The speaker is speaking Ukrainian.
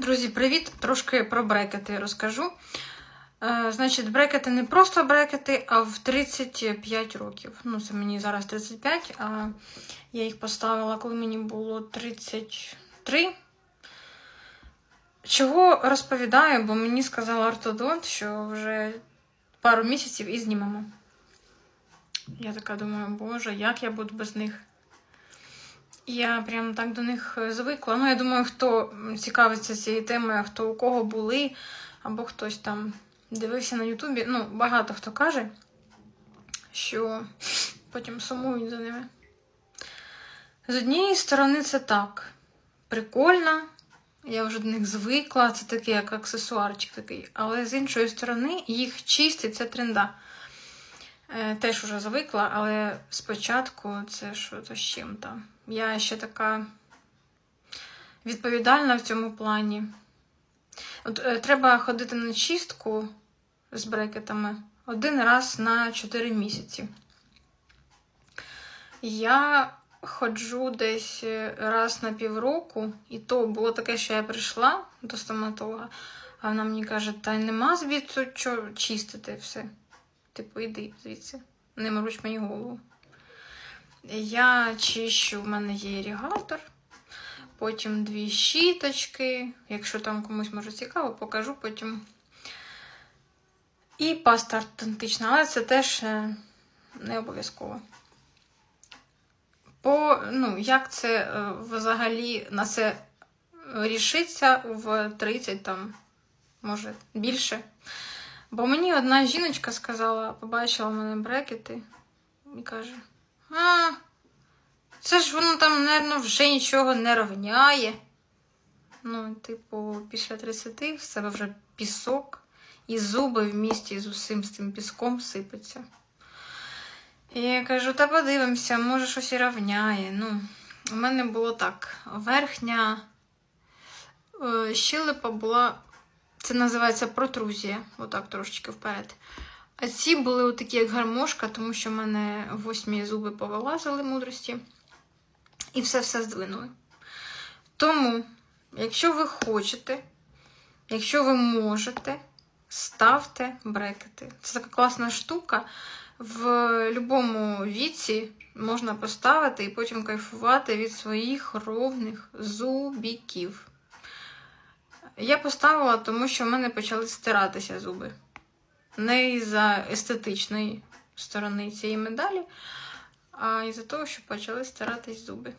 Друзі, привіт! Трошки про брекети розкажу. Е, значить, брекети не просто брекети, а в 35 років. Ну, це мені зараз 35, а я їх поставила, коли мені було 33. Чого розповідаю, бо мені сказала ортодонт, що вже пару місяців і знімемо. Я така думаю, боже, як я буду без них? Я прям так до них звикла. Ну, я думаю, хто цікавиться цією темою, хто у кого були, або хтось там дивився на Ютубі. Ну, багато хто каже, що потім сумують за ними. З однієї сторони, це так. Прикольно. Я вже до них звикла, це такий як аксесуарчик такий. Але з іншої сторони, їх чистить це тренда. Е, теж вже звикла, але спочатку це що то з чим там. Я ще така відповідальна в цьому плані. От е, Треба ходити на чистку з брекетами один раз на 4 місяці. Я ходжу десь раз на півроку, і то було таке, що я прийшла до стоматолога, а вона мені каже, та нема звідси чистити все. Типу, йди звідси, не мороч мені голову. Я чищу, в мене є ірігатор, потім дві щіточки. Якщо там комусь може цікаво, покажу потім. І паста ортодонтична, але це теж е, не обов'язково. По, ну, Як це е, взагалі на це рішиться в 30, там, може, більше. Бо мені одна жіночка сказала, побачила мене брекети і каже: А, це ж воно там, мабуть, вже нічого не рівняє. Ну, типу, після 30 в себе вже пісок, і зуби в місті з усім з цим піском сипаться. І я кажу, та подивимося, може щось і рівняє. Ну, у мене було так: верхня е, щелепа була це називається протрузія, отак трошечки вперед. А ці були отакі, як гармошка, тому що в мене восьмі зуби повилазили мудрості. І все-все здвинули. Тому, якщо ви хочете, якщо ви можете, ставте брекети. Це така класна штука. В будь-якому віці можна поставити і потім кайфувати від своїх ровних зубіків. Я поставила, тому що в мене почали стиратися зуби. Не із-за естетичної сторони цієї медалі, а із-за того, що почали стиратись зуби.